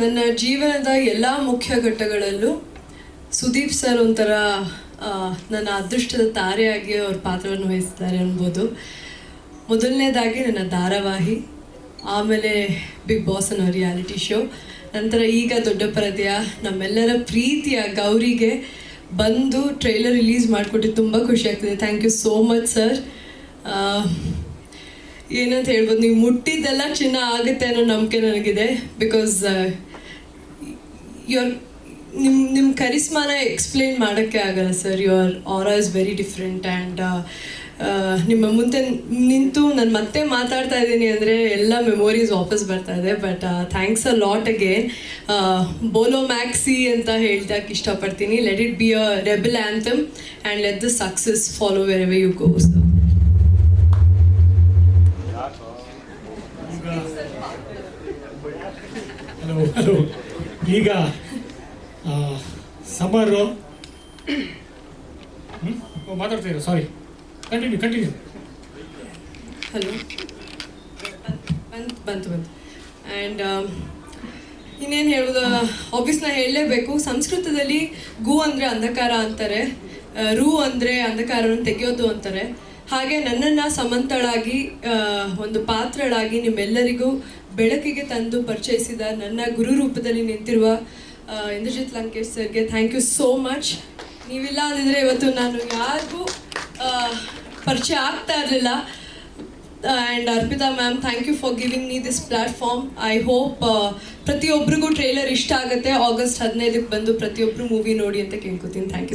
ನನ್ನ ಜೀವನದ ಎಲ್ಲ ಮುಖ್ಯ ಘಟ್ಟಗಳಲ್ಲೂ ಸುದೀಪ್ ಸರ್ ಒಂಥರ ನನ್ನ ಅದೃಷ್ಟದ ತಾರೆಯಾಗಿ ಅವ್ರ ಪಾತ್ರವನ್ನು ವಹಿಸ್ತಾರೆ ಅನ್ಬೋದು. ಮೊದಲನೇದಾಗಿ ನನ್ನ ಧಾರಾವಾಹಿ, ಆಮೇಲೆ ಬಿಗ್ ಬಾಸ್ ಅನ್ನೋ ರಿಯಾಲಿಟಿ ಶೋ ನಂತರ ಈಗ ದೊಡ್ಡ ಪರದೆಯ ನಮ್ಮೆಲ್ಲರ ಪ್ರೀತಿಯ ಗೌರಿಗೆ ಬಂದು ಟ್ರೈಲರ್ ರಿಲೀಸ್ ಮಾಡಿಕೊಟ್ಟು ತುಂಬ ಖುಷಿ ಆಗ್ತಿದೆ. Thank you so much sir ಏನಂತ ಹೇಳ್ಬೋದು, ನೀವು ಮುಟ್ಟಿದ್ದೆಲ್ಲ ಚಿನ್ನ ಆಗುತ್ತೆ ಅನ್ನೋ ನಂಬಿಕೆ ನನಗಿದೆ. ಬಿಕಾಸ್ ಯುವರ್ ನಿಮ್ಮ ನಿಮ್ಮ ಕರಿಸ್ಮಾನ ಎಕ್ಸ್ಪ್ಲೇನ್ ಮಾಡೋಕ್ಕೆ ಆಗಲ್ಲ sir your aura is very different and ನಿಮ್ಮ ಮುಂದೆ ನಿಂತು ನಾನು ಮತ್ತೆ ಮಾತಾಡ್ತಾ ಇದ್ದೀನಿ ಅಂದರೆ ಎಲ್ಲ ಮೆಮೊರೀಸ್ ವಾಪಸ್ ಬರ್ತಾ ಇದೆ. But thanks a lot again ಬೋಲೋ ಮ್ಯಾಕ್ಸಿ ಅಂತ ಹೇಳ್ದಕ್ಕೆ ಇಷ್ಟಪಡ್ತೀನಿ. Let it be a rebel anthem and let the success follow wherever you go so ಈಗ ಹಲೋ ಹಲೋ ಈಗ ಸಮರು. ಮಾತಾಡ್ತಾ ಸಾರಿ ಕಂಟಿನ್ಯೂ ಕಂಟಿನ್ಯೂ ಹಲೋ ಬಂತು ಬಂತು. ಬಂತು ಆ್ಯಂಡ್ ಇನ್ನೇನು ಹೇಳೋದು ಆಬ್ವಿಯಸ್ ನಾನು ಹೇಳಲೇಬೇಕು. ಸಂಸ್ಕೃತದಲ್ಲಿ ಗು ಅಂದರೆ ಅಂಧಕಾರ ಅಂತಾರೆ. ರು ಅಂದರೆ ಅಂಧಕಾರವನ್ನು ತೆಗೆಯೋದು ಅಂತಾರೆ. ಹಾಗೆ ನನ್ನನ್ನು ಸಮಂತಳಾಗಿ ಒಂದು ಪಾತ್ರಳಾಗಿ ನಿಮ್ಮೆಲ್ಲರಿಗೂ ಬೆಳಕಿಗೆ ತಂದು ಪರಿಚಯಿಸಿದ ನನ್ನ ಗುರು ರೂಪದಲ್ಲಿ ನಿಂತಿರುವ ಇಂದ್ರಜಿತ್ ಲಂಕೇಶ್ ಸರ್ಗೆ ಥ್ಯಾಂಕ್ ಯು ಸೋ ಮಚ್ ನೀವಿಲ್ಲ ಅಂದಿದ್ರೆ ಇವತ್ತು ನಾನು ಯಾರಿಗೂ ಪರಿಚಯ ಆಗ್ತಾ ಇರಲಿಲ್ಲ. And Arpita ma'am thank you for giving me this platform I hope ಪ್ರತಿಯೊಬ್ಬರಿಗೂ ಟ್ರೇಲರ್ ಇಷ್ಟ ಆಗುತ್ತೆ. ಆಗಸ್ಟ್ ಹದಿನೈದಕ್ಕೆ ಬಂದು ಪ್ರತಿಯೊಬ್ಬರು ಮೂವಿ ನೋಡಿ ಅಂತ ಕೇಳ್ಕೊತೀನಿ. Thank you